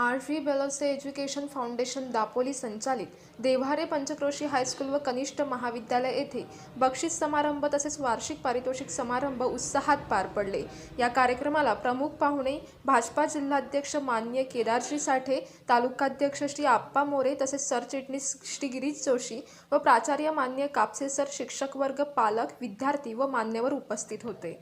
RV Belse education foundation Dapoli संचालित Devhare Panchkroshi high school व कनिष्ठ महाविद्यालय येथे बक्षीस समारंभ तसेच वार्षिक पारितोषिक समारंभ उत्साहात पार पडले. या कार्यक्रमाला प्रमुख पाहुणे भाजपा जिल्हाध्यक्ष मान्य केदारजी साठे तालुकाध्यक्ष श्री आप्पा मोरे तसेच सरचिटणीस श्री गिरीश जोशी व प्राचार्य मान्य कापसे सर शिक्षक वर्ग पालक विद्यार्थी व मान्यवर उपस्थित होते.